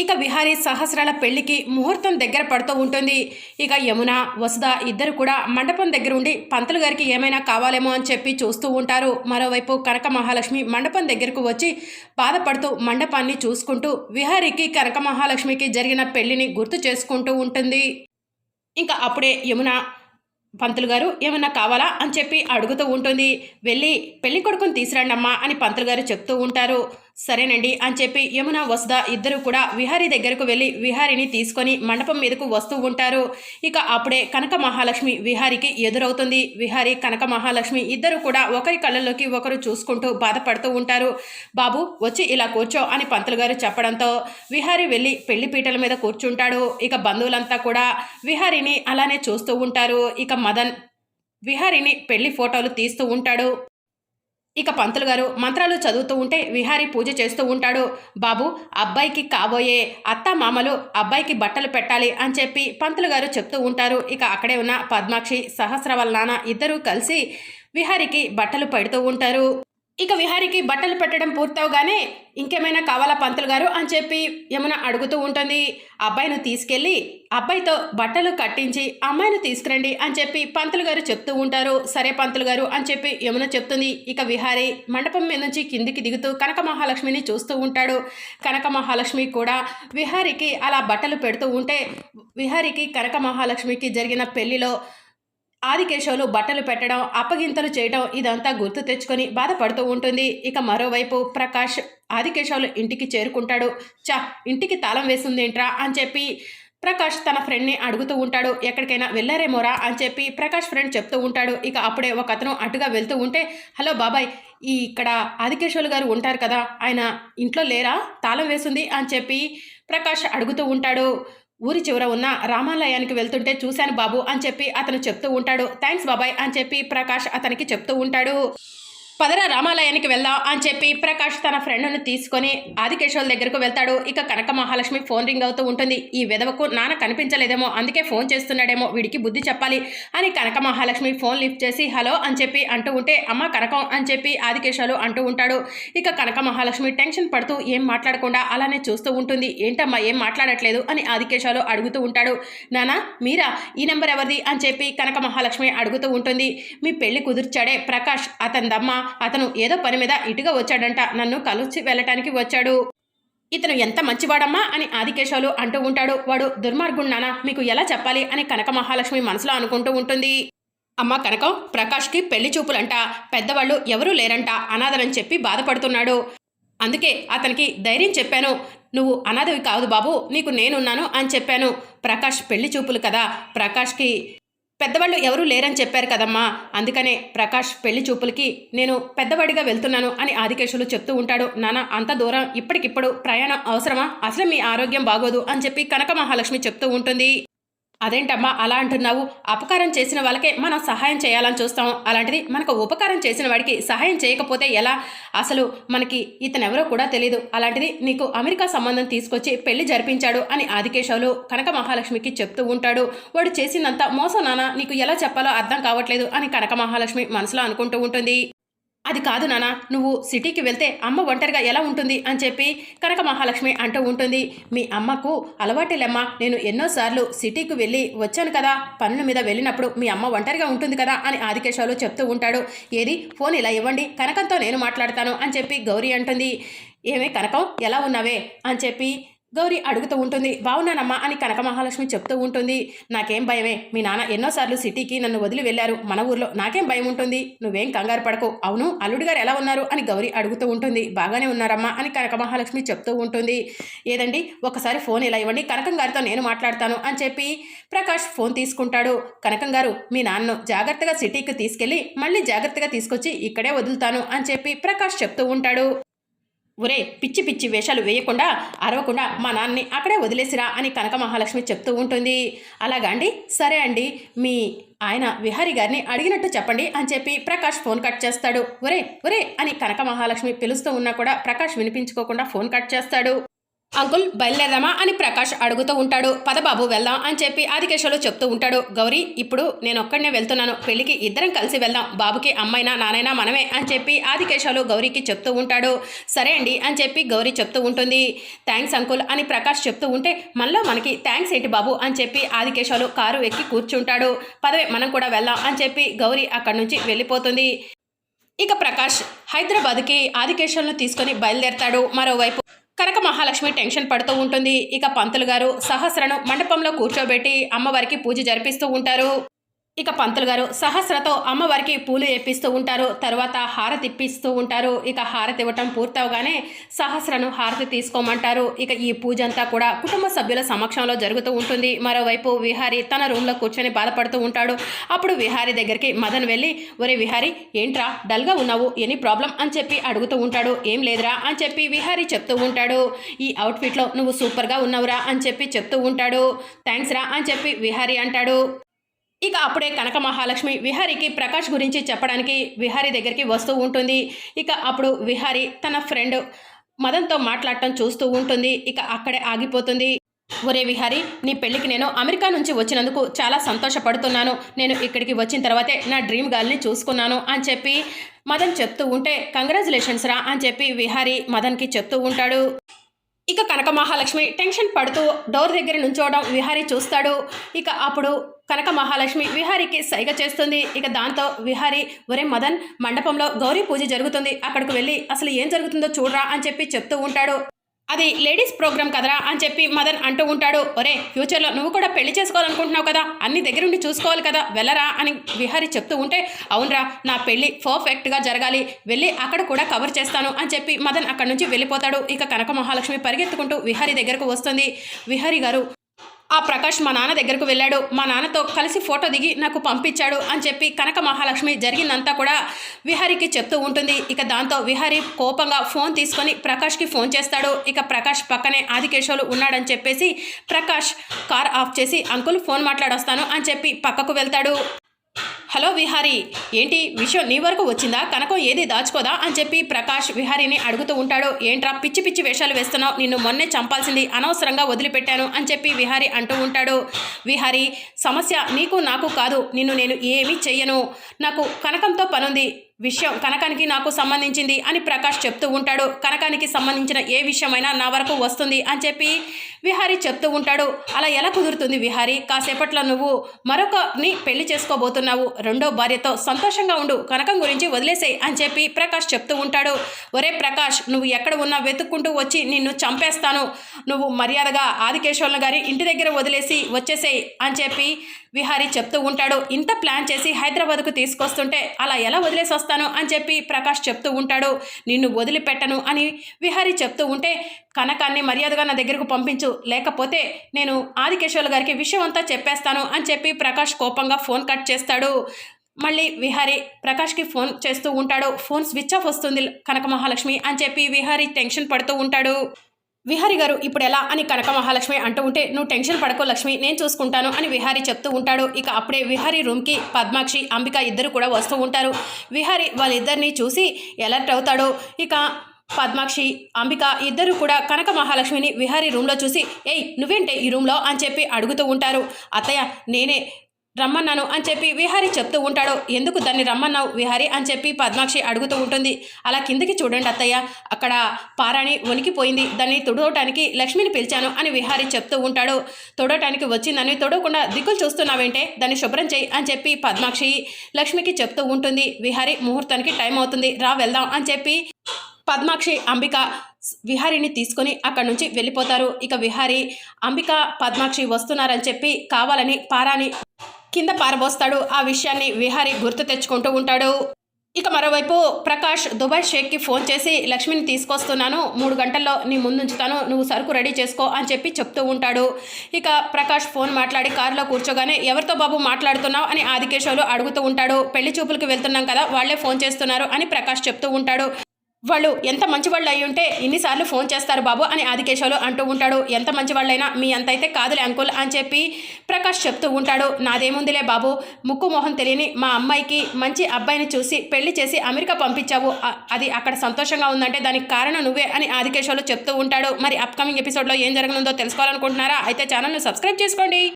ఇక విహారీ సహస్రాల పెళ్ళికి ముహూర్తం దగ్గర పడుతూ ఉంటుంది. ఇక యమున వసుధ ఇద్దరు కూడా మండపం దగ్గర ఉండి పంతులు గారికి ఏమైనా కావాలేమో అని చెప్పి చూస్తూ ఉంటారు. మరోవైపు కనక మహాలక్ష్మి మండపం దగ్గరకు వచ్చి బాధపడుతూ మండపాన్ని చూసుకుంటూ విహారీకి కనక మహాలక్ష్మికి జరిగిన పెళ్ళిని గుర్తు చేసుకుంటూ ఉంటుంది. ఇంకా అప్పుడే యమున పంతులు గారు ఏమన్నా కావాలా అని చెప్పి అడుగుతూ ఉంటుంది. వెళ్ళి పెళ్ళి కొడుకుని తీసురండి అని పంతులు గారు చెప్తూ ఉంటారు. సరేనండి అని చెప్పి యమున వసుధ ఇద్దరు కూడా విహారీ దగ్గరకు వెళ్ళి విహారీని తీసుకొని మండపం మీదకు వస్తూ ఉంటారు. ఇక అప్పుడే కనక మహాలక్ష్మి విహారికి ఎదురవుతుంది. విహారీ కనక మహాలక్ష్మి ఇద్దరు కూడా ఒకరి కళ్ళల్లోకి ఒకరు చూసుకుంటూ బాధపడుతూ ఉంటారు. బాబు వచ్చి ఇలా కూర్చో అని పంతులు గారు చెప్పడంతో విహారీ వెళ్ళి పెళ్ళి పీటల మీద కూర్చుంటాడు. ఇక బంధువులంతా కూడా విహారీని అలానే చూస్తూ ఉంటారు. ఇక మదన్ విహారీని పెళ్ళి ఫోటోలు తీస్తూ ఉంటాడు. ఇక పంతులు గారు మంత్రాలు చదువుతూ ఉంటే విహారీ పూజ చేస్తూ ఉంటాడు. బాబు అబ్బాయికి కాబోయే అత్త మామలు అబ్బాయికి బట్టలు పెట్టాలి అని చెప్పి పంతులు గారు చెప్తూ ఉంటారు. ఇక అక్కడే ఉన్న పద్మాక్షి సహస్రవల్ వాళ్ళ నాన్న ఇద్దరూ కలిసి విహారీకి బట్టలు పెడుతూ ఉంటారు. ఇక విహారికి బట్టలు పెట్టడం పూర్తవగానే ఇంకేమైనా కావాలా పంతులు గారు అని చెప్పి యమున అడుగుతూ ఉంటుంది. అబ్బాయిని తీసుకెళ్ళి అబ్బాయితో బట్టలు కట్టించి అమ్మాయిని తీసుకురండి అని చెప్పి పంతులు గారు చెప్తూ ఉంటారు. సరే పంతులు గారు అని చెప్పి యమున చెప్తుంది. ఇక విహారి మండపం మీద నుంచి కిందికి దిగుతూ కనక మహాలక్ష్మిని చూస్తూ ఉంటాడు. కనక మహాలక్ష్మి కూడా విహారికి అలా బట్టలు పెడుతూ ఉంటే విహారికి కనక మహాలక్ష్మికి జరిగిన పెళ్ళిలో ఆదికేశవులు బట్టలు పెట్టడం అప్పగింతలు చేయడం ఇదంతా గుర్తు తెచ్చుకొని బాధపడుతూ ఉంటుంది. ఇక మరోవైపు ప్రకాష్ ఆదికేశవులు ఇంటికి చేరుకుంటాడు. చా ఇంటికి తాళం వేసిందేంట్రా అని చెప్పి ప్రకాష్ తన ఫ్రెండ్ని అడుగుతూ ఉంటాడు. ఎక్కడికైనా వెళ్ళారేమోరా అని చెప్పి ప్రకాష్ ఫ్రెండ్ చెప్తూ ఉంటాడు. ఇక అప్పుడే ఒక అతను అటుగా వెళ్తూ ఉంటే హలో బాబాయ్ ఈ ఇక్కడ ఆదికేశవులు గారు ఉంటారు కదా ఆయన ఇంట్లో లేరా? తాళం వేసింది అని చెప్పి ప్రకాష్ అడుగుతూ ఉంటాడు. ఊరి చివర ఉన్న రామాలయానికి వెళ్తుంటే చూశాను బాబు అని చెప్పి అతను చెప్తూ ఉంటాడు. థ్యాంక్స్ బాబాయ్ అని చెప్పి ప్రకాష్ అతనికి చెప్తూ ఉంటాడు. పదరా రామాలయానికి వెళ్దాం అని చెప్పి ప్రకాష్ తన ఫ్రెండ్ను తీసుకొని ఆదికేశవుల దగ్గరకు వెళ్తాడు. ఇక కనక మహాలక్ష్మి ఫోన్ రింగ్ అవుతూ ఉంటుంది. ఈ విధవకు నాన్న కనిపించలేదేమో అందుకే ఫోన్ చేస్తున్నాడేమో వీడికి బుద్ధి చెప్పాలి అని కనక మహాలక్ష్మి ఫోన్ లిఫ్ట్ చేసి హలో అని చెప్పి అంటూ ఉంటే అమ్మ కనకం అని చెప్పి ఆదికేశాలు అంటూ ఉంటాడు. ఇక కనక మహాలక్ష్మి టెన్షన్ పడుతూ ఏం మాట్లాడకుండా అలానే చూస్తూ ఉంటుంది. ఏంటమ్మా ఏం మాట్లాడట్లేదు? అని ఆదికేశాలు అడుగుతూ ఉంటాడు. నానా మీరా? ఈ నెంబర్ ఎవరిది? అని చెప్పి కనక మహాలక్ష్మి అడుగుతూ ఉంటుంది. మీ పెళ్ళి కుదుర్చాడే ప్రకాష్ అతనిదమ్మ. అతను ఏదో పని మీద ఇటుగా వచ్చాడంట. నన్ను కలిసి వెళ్ళటానికి వచ్చాడు. ఇతను ఎంత మంచివాడమ్మా అని ఆదికేశవులు అంటూ ఉంటాడు. వాడు దుర్మార్గుడు నానా మీకు ఎలా చెప్పాలి అని కనక మహాలక్ష్మి మనసులో అనుకుంటూ ఉంటుంది. అమ్మ కనకం ప్రకాష్కి పెళ్ళి చూపులంట. పెద్దవాళ్ళు ఎవరూ లేరంట. అనాథలని చెప్పి బాధపడుతున్నాడు. అందుకే అతనికి ధైర్యం చెప్పాను. నువ్వు అనాథవి కాదు బాబు నీకు నేనున్నాను అని చెప్పాను. ప్రకాష్ పెళ్ళి చూపులు కదా. ప్రకాష్కి పెద్దవాళ్ళు ఎవరూ లేరని చెప్పారు కదమ్మా. అందుకనే ప్రకాష్ పెళ్ళి చూపులకి నేను పెద్దవాడిగా వెళ్తున్నాను అని ఆదికేశులు చెప్తూ ఉంటాడు. నాన్న అంత దూరం ఇప్పటికిప్పుడు ప్రయాణం అవసరమా? అసలు మీ ఆరోగ్యం బాగోదు అని చెప్పి కనక మహాలక్ష్మి చెప్తూ ఉంటుంది. అదేంటమ్మా అలా అంటున్నావు? అపకారం చేసిన వాళ్ళకే మనం సహాయం చేయాలని చూస్తాం. అలాంటిది మనకు ఉపకారం చేసిన వాడికి సహాయం చేయకపోతే ఎలా? అసలు మనకి ఇతనెవరో కూడా తెలియదు అలాంటిది నీకు అమెరికా సంబంధం తీసుకొచ్చి పెళ్ళి జరిపించాడు అని ఆదికేశవులు కనక మహాలక్ష్మికి చెప్తూ ఉంటాడు. వాడు చేసిందంతా మోసం నాన్న నీకు ఎలా చెప్పాలో అర్థం కావట్లేదు అని కనక మహాలక్ష్మి మనసులో అనుకుంటూ ఉంటుంది. అది కాదు నాన్న నువ్వు సిటీకి వెళ్తే అమ్మ ఒంటరిగా ఎలా ఉంటుంది అని చెప్పి కనక మహాలక్ష్మి అంటూ ఉంటుంది. మీ అమ్మకు అలవాటేలమ్మా నేను ఎన్నోసార్లు సిటీకి వెళ్ళి వచ్చాను కదా పనుల మీద వెళ్ళినప్పుడు మీ అమ్మ ఒంటరిగా ఉంటుంది కదా అని ఆదికేశాలు చెప్తూ ఉంటాడు. ఏది? ఫోన్ ఇలా ఇవ్వండి కనకంతో నేను మాట్లాడతాను అని చెప్పి గౌరీ అంటుంది. ఏమే కనకం ఎలా ఉన్నావే? అని చెప్పి గౌరీ అడుగుతూ ఉంటుంది బాగున్నానమ్మా అని కనక మహాలక్ష్మి చెప్తూ ఉంటుంది. నాకేం భయమే మీ నాన్న ఎన్నోసార్లు సిటీకి నన్ను వదిలి వెళ్ళారు. మన ఊర్లో నాకేం భయం ఉంటుంది? నువ్వేం కంగారు పడకు. అవును అల్లుడు గారు ఎలా ఉన్నారు? అని గౌరీ అడుగుతూ ఉంటుంది. బాగానే ఉన్నారమ్మా అని కనక మహాలక్ష్మి చెప్తూ ఉంటుంది. ఏదండి? ఒకసారి ఫోన్ ఇలా ఇవ్వండి. కనకం గారితో నేను మాట్లాడతాను అని చెప్పి ప్రకాష్ ఫోన్ తీసుకుంటాడు. కనకం గారు మీ నాన్నను జాగ్రత్తగా సిటీకి తీసుకెళ్ళి మళ్ళీ జాగ్రత్తగా తీసుకొచ్చి ఇక్కడే వదులుతాను అని చెప్పి ప్రకాష్ చెప్తూ ఉంటాడు. ఒరే పిచ్చి పిచ్చి వేషాలు వేయకుండా అరవకుండా మా నాన్నని అక్కడే వదిలేసిరా అని కనక మహాలక్ష్మి చెప్తూ ఉంటుంది. అలాగా అండి సరే అండి మీ ఆయన విహారీ గారిని అడిగినట్టు చెప్పండి అని చెప్పి ప్రకాష్ ఫోన్ కట్ చేస్తాడు. ఒరే ఒరే అని కనక మహాలక్ష్మి పిలుస్తూ ఉన్నా కూడా ప్రకాష్ వినిపించుకోకుండా ఫోన్ కట్ చేస్తాడు. అంకుల్ బయలుదేరదామా అని ప్రకాష్ అడుగుతూ ఉంటాడు. పదబాబు వెళ్దాం అని చెప్పి ఆదికేశవులు చెప్తూ ఉంటాడు. గౌరీ ఇప్పుడు నేను ఒక్కడనే వెళ్తున్నాను. పెళ్ళికి ఇద్దరం కలిసి వెళ్దాం. బాబుకి అమ్మైనా నానైనా మనమే అని చెప్పి ఆదికేశవులు గౌరీకి చెప్తూ ఉంటాడు. సరే అండి అని చెప్పి గౌరీ చెప్తూ ఉంటుంది. థ్యాంక్స్ అంకుల్ అని ప్రకాష్ చెప్తూ ఉంటే మనలో మనకి థ్యాంక్స్ ఏంటి బాబు అని చెప్పి ఆదికేశవులు కారు ఎక్కి కూర్చుంటాడు. పదవే మనం కూడా వెళ్దాం అని చెప్పి గౌరీ అక్కడి నుంచి వెళ్ళిపోతుంది. ఇక ప్రకాష్ హైదరాబాద్కి ఆదికేశవులను తీసుకొని బయలుదేరతాడు. మరోవైపు కనక మహాలక్ష్మి టెన్షన్ పడుతూ ఉంటుంది. ఇక పంతులు గారు సహస్రను మండపంలో కూర్చోబెట్టి అమ్మవారికి పూజ జరిపిస్తూ ఉంటారు. ఇక పంతులు గారు సహస్రతో అమ్మవారికి పూలు ఎప్పిస్తూ ఉంటారు. తర్వాత హారతి ఇప్పిస్తూ ఉంటారు. ఇక హారతి ఇవ్వటం పూర్తవగానే సహస్రను హారతి తీసుకోమంటారు. ఇక ఈ పూజ అంతా కూడా కుటుంబ సభ్యుల సమక్షంలో జరుగుతూ ఉంటుంది. మరోవైపు విహారి తన రూమ్లో కూర్చొని బాధపడుతూ ఉంటాడు. అప్పుడు విహారి దగ్గరికి మదన్ వెళ్ళి ఒరే విహారి ఏంట్రా? డల్గా ఉన్నావు? Any problem? అని చెప్పి అడుగుతూ ఉంటాడు. ఏం లేదురా అని చెప్పి విహారి చెప్తూ ఉంటాడు. ఈ అవుట్ఫిట్లో నువ్వు సూపర్గా ఉన్నావురా అని చెప్పి చెప్తూ ఉంటాడు. థ్యాంక్స్ రా అని చెప్పి విహారి అంటాడు. ఇక అప్పుడే కనక మహాలక్ష్మి విహారికి ప్రకాష్ గురించి చెప్పడానికి విహారి దగ్గరికి వస్తూ ఉంటుంది. ఇక అప్పుడు విహారి తన ఫ్రెండ్ మదన్తో మాట్లాడటం చూస్తూ ఉంటుంది. ఇక అక్కడే ఆగిపోతుంది. ఒరే విహారి నీ పెళ్ళికి నేను అమెరికా నుంచి వచ్చినందుకు చాలా సంతోషపడుతున్నాను. నేను ఇక్కడికి వచ్చిన తర్వాతే నా డ్రీమ్ గర్ల్ని చూసుకున్నాను అని చెప్పి మదన్ చెప్తూ ఉంటే కంగ్రాచులేషన్స్ రా అని చెప్పి విహారి మదన్కి చెప్తూ ఉంటాడు. ఇక కనక మహాలక్ష్మి టెన్షన్ పడుతూ డోర్ దగ్గర నుంచోవడం విహారీ చూస్తాడు. ఇక అప్పుడు కనక మహాలక్ష్మి విహారీకి సైగ చేస్తుంది. ఇక దాంతో విహారి ఒరే మదన్ మండపంలో గౌరీ పూజ జరుగుతుంది. అక్కడికి వెళ్ళి అసలు ఏం జరుగుతుందో చూడరా అని చెప్పి చెప్తూ ఉంటాడు. అది లేడీస్ ప్రోగ్రామ్ కదరా అని చెప్పి మదన్ అంటూ ఉంటాడు. ఒరే ఫ్యూచర్లో నువ్వు కూడా పెళ్ళి చేసుకోవాలనుకుంటున్నావు కదా? అన్ని దగ్గరుండి చూసుకోవాలి కదా? వెళ్ళరా అని విహారి చెప్తూ ఉంటే అవునరా నా పెళ్ళి పర్ఫెక్ట్గా జరగాలి. వెళ్ళి అక్కడ కూడా కవర్ చేస్తాను అని చెప్పి మదన్ అక్కడి నుంచి వెళ్ళిపోతాడు. ఇక కనక మహాలక్ష్మి పరిగెత్తుకుంటూ విహారి దగ్గరకు వస్తుంది. విహారి గారు ఆ ప్రకాష్ మా నాన్న దగ్గరకు వెళ్ళాడు. మా నాన్నతో కలిసి ఫోటో దిగి నాకు పంపించాడు అని చెప్పి కనక మహాలక్ష్మి జరిగిందంతా కూడా విహారికి చెప్తూ ఉంటుంది. ఇక దాంతో విహారి కోపంగా ఫోన్ తీసుకొని ప్రకాష్కి ఫోన్ చేస్తాడు. ఇక ప్రకాష్ పక్కనే ఆదికేశవులు ఉన్నాడని చెప్పేసి ప్రకాష్ కార్ ఆఫ్ చేసి అంకుల్ ఫోన్ మాట్లాడొస్తాను అని చెప్పి పక్కకు వెళ్తాడు. హలో విహారీ ఏంటి విషయం నీ వరకు వచ్చిందా? కనకం ఏది దాచుకోదా? అని చెప్పి ప్రకాష్ విహారీని అడుగుతూ ఉంటాడు. ఏంట్రా పిచ్చి పిచ్చి వేషాలు వేస్తున్నావు? నిన్ను మొన్నే చంపాల్సింది అనవసరంగా వదిలిపెట్టాను అని చెప్పి విహారీ అంటూ ఉంటాడు. విహారీ సమస్య నీకు నాకు కాదు. నిన్ను నేను ఏమీ చెయ్యను. నాకు కనకంతో పనుంది. విషయం కనకానికి నాకు సంబంధించింది అని ప్రకాష్ చెప్తూ ఉంటాడు. కనకానికి సంబంధించిన ఏ విషయమైనా నా వరకు వస్తుంది అని చెప్పి విహారీ చెప్తూ ఉంటాడు. అలా ఎలా కుదురుతుంది విహారీ? కాసేపట్లో నువ్వు మరొకని పెళ్ళి చేసుకోబోతున్నావు. రెండో భార్యతో సంతోషంగా ఉండు. కనకం గురించి వదిలేసేయి అని చెప్పి ప్రకాష్ చెప్తూ ఉంటాడు. ఒరే ప్రకాష్ నువ్వు ఎక్కడ ఉన్నా వెతుక్కుంటూ వచ్చి నిన్ను చంపేస్తాను. నువ్వు మర్యాదగా ఆదికేశవుల గారి ఇంటి దగ్గర వదిలేసి వచ్చేసేయి అని చెప్పి విహారీ చెప్తూ ఉంటాడు ఇంత ప్లాన్ చేసి హైదరాబాద్కు తీసుకొస్తుంటే అలా ఎలా వదిలేసి వస్తాను? అని చెప్పి ప్రకాష్ చెప్తూ ఉంటాడు నిన్ను వదిలిపెట్టను అని విహారీ చెప్తూ ఉంటే కనకాన్ని మర్యాదగా నా దగ్గరకు పంపించు లేకపోతే నేను ఆదికేశవుల గారికి విషయం అంతా చెప్పేస్తాను అని చెప్పి ప్రకాష్ కోపంగా ఫోన్ కట్ చేస్తాడు. మళ్ళీ విహారీ ప్రకాష్కి ఫోన్ చేస్తూ ఉంటాడు ఫోన్ స్విచ్ ఆఫ్ వస్తుంది కనక మహాలక్ష్మి అని చెప్పి విహారీ టెన్షన్ పడుతూ ఉంటాడు. విహారి గారు ఇప్పుడు ఎలా? అని కనక మహాలక్ష్మి అంటూ ఉంటే నువ్వు టెన్షన్ పడకో లక్ష్మి నేను చూసుకుంటాను అని విహారి చెప్తూ ఉంటాడు. ఇక అప్పుడే విహారి రూమ్కి పద్మాక్షి అంబిక ఇద్దరు కూడా వస్తూ ఉంటారు. విహారి వాళ్ళిద్దరిని చూసి ఎలర్ట్ అవుతాడు. ఇక పద్మాక్షి అంబిక ఇద్దరు కూడా కనక మహాలక్ష్మిని విహారీ రూమ్లో చూసి ఏయ్ నువ్వేంటే ఈ రూమ్లో? అని చెప్పి అడుగుతూ ఉంటారు. అత్తయ్య నేనే రమ్మన్నాను అని చెప్పి విహారి చెప్తూ ఉంటాడు. ఎందుకు దాన్ని రమ్మన్నావు విహారి అని చెప్పి పద్మాక్షి అడుగుతూ ఉంటుంది. అలా కిందకి చూడండి అత్తయ్య. అక్కడ పారాణి వణికిపోయింది. దాన్ని తుడవటానికి లక్ష్మిని పిలిచాను అని విహారి చెప్తూ ఉంటాడు. తొడవటానికి వచ్చిందని తొడవకుండా దిక్కులు చూస్తున్నావేంటే దాన్ని శుభ్రం చేయి అని చెప్పి పద్మాక్షి లక్ష్మికి చెప్తూ ఉంటుంది. విహారి ముహూర్తానికి టైం అవుతుంది. రా వెళ్దాం అని చెప్పి పద్మాక్షి అంబిక విహారిని తీసుకొని అక్కడి నుంచి వెళ్ళిపోతారు. ఇక విహారి అంబిక పద్మాక్షి వస్తున్నారని చెప్పి కావాలని పారాని కింద పారబోస్తాడు. ఆ విషయాన్ని విహారి గుర్తు తెచ్చుకుంటూ ఉంటాడు. ఇక మరోవైపు ప్రకాష్ దుబాయ్ షేక్కి ఫోన్ చేసి లక్ష్మిని తీసుకొస్తున్నాను. మూడు గంటల్లో నీ ముందుంచుతాను. నువ్వు సరుకు రెడీ చేసుకో అని చెప్పి చెప్తూ ఉంటాడు. ఇక ప్రకాష్ ఫోన్ మాట్లాడి కారులో కూర్చోగానే ఎవరితో బాబు మాట్లాడుతున్నావు? అని ఆదికేశవులు అడుగుతూ ఉంటాడు. పెళ్ళి చూపులకు వెళ్తున్నాం కదా వాళ్ళే ఫోన్ చేస్తున్నారు అని ప్రకాష్ చెప్తూ ఉంటాడు. వాళ్ళు ఎంత మంచి వాళ్ళు అయి ఉంటే ఇన్నిసార్లు ఫోన్ చేస్తారు బాబు అని ఆదికేశవులు అంటూ ఉంటాడు. ఎంత మంచి వాళ్ళైనా మీ అంత అయితే కాదులే అంకుల్ అని చెప్పి ప్రకాష్ చెప్తూ ఉంటాడు. నాదేముందిలే బాబు? ముక్కు మొహం తెలియని మా అమ్మాయికి మంచి అబ్బాయిని చూసి పెళ్ళి చేసి అమెరికా పంపించావు. అది అక్కడ సంతోషంగా ఉందంటే దానికి కారణం నువ్వే అని ఆదికేశవులు చెప్తూ ఉంటాడు. మరి అప్కమింగ్ ఎపిసోడ్లో ఏం జరగనుందో తెలుసుకోవాలనుకుంటున్నారా? అయితే ఛానల్ను సబ్స్క్రైబ్ చేసుకోండి.